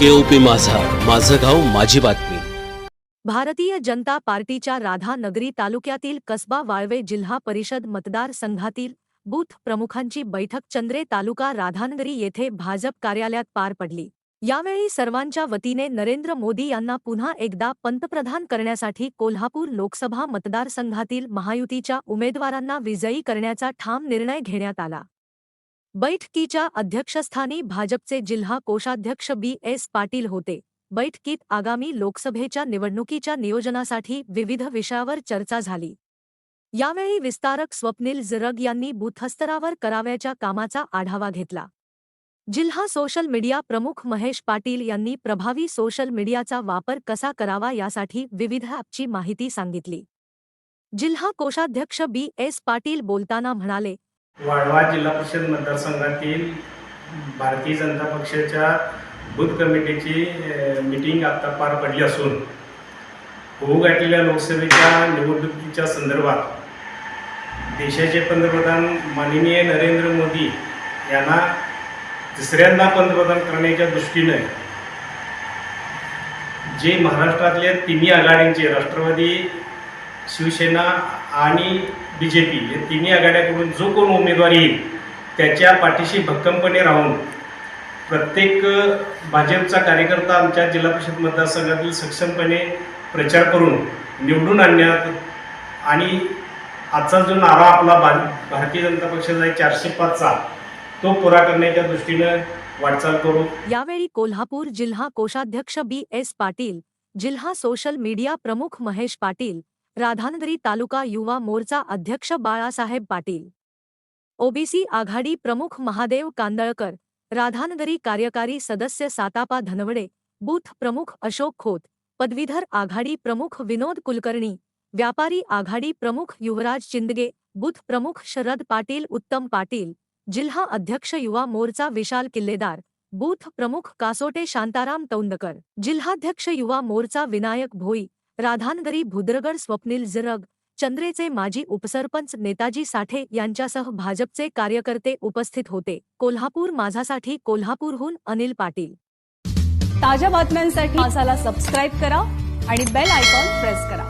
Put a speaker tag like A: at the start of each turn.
A: केओपी माझा. माझं गाव माझी बातमी.
B: भारतीय जनता पार्टीच्या राधानगरी तालुक्यातील कसबा वाळवे जिल्हा परिषद मतदारसंघातील बूथ प्रमुखांची बैठक चंद्रे तालुका राधानगरी येथे भाजप कार्यालयात पार पडली. यावेळी सर्वांच्या वतीने नरेंद्र मोदी यांना पुन्हा एकदा पंतप्रधान करण्यासाठी कोल्हापूर लोकसभा मतदारसंघातील महायुतीच्या उमेदवारांना विजयी करण्याचा ठाम निर्णय घेण्यात आला. बैठकीच्या अध्यक्षस्थानी भाजपचे जिल्हा कोषाध्यक्ष बी एस पाटील होते. बैठकीत आगामी लोकसभेच्या निवडणुकीच्या नियोजनासाठी विविध विषयावर चर्चा झाली. यावेळी विस्तारक स्वप्नील जरग यांनी बूथस्तरावर करावयाच्या कामाचा आढावा घेतला. जिल्हा सोशल मीडिया प्रमुख महेश पाटील यांनी प्रभावी सोशल मीडियाचा वापर कसा करावा यासाठी विविध ॲपची माहिती सांगितली. जिल्हा कोषाध्यक्ष बी एस पाटील बोलताना म्हणाले
C: वाळवा जिल्हा परिषद मतदारसंघातील भारतीय जनता पक्षाच्या बूथ कमिटीची मिटिंग मीटिंग आता पार पडली असून होऊ घातलेल्या लोकसभेच्या निवडणुकीच्या संदर्भात देशाचे पंतप्रधान माननीय नरेंद्र मोदी यांना तिसऱ्यांदा पंतप्रधान करण्याच्या दृष्टीने जे महाराष्ट्रातल्या तिन्ही आघाडींचे राष्ट्रवादी शिवसेना आणि बी जे पी या तिन्ही आघाड्याकडून जो कोण उमेदवार येईल त्याच्या पाठीशी भक्कमपणे राहून प्रत्येक भाजपचा कार्यकर्ता आमच्या जिल्हा परिषद मतदारसंघातील सक्षमपणे प्रचार करून निवडून आणण्यात आणि आजचा जो नारा आपला भा भारतीय जनता पक्षाचा आहे चारशे पाचचा तो पुरा करण्याच्या दृष्टीनं वाटचाल करू.
B: यावेळी कोल्हापूर जिल्हा कोषाध्यक्ष बी एस पाटील जिल्हा सोशल मीडिया प्रमुख महेश पाटील राधानगरी तालुका युवा मोर्चा अध्यक्ष बाळासाहेब पाटील. ओबीसी आघाडी प्रमुख महादेव कांदळकर राधानगरी कार्यकारी सदस्य सातापा धनवडे बूथ प्रमुख अशोक खोत पदवीधर आघाडी प्रमुख विनोद कुलकर्णी व्यापारी आघाडी प्रमुख युवराज चिंदगे बूथ प्रमुख शरद पाटील उत्तम पाटील जिल्हा अध्यक्ष युवा मोर्चा विशाल किल्लेदार बूथ प्रमुख कासोटे शांताराम तौंदकर जिल्हाध्यक्ष युवा मोर्चा विनायक भोई राधानगरी भुद्रगड स्वप्नील जरग चंद्रेचे माजी उपसरपंच नेताजी साठे यांच्यासह भाजपचे कार्यकर्ते उपस्थित होते. कोल्हापूर माझासाठी कोल्हापूरहून अनिल पाटील.
D: ताज्या बातम्यांसाठी मासाला सबस्क्राईब करा आणि बेल आयकॉन प्रेस करा.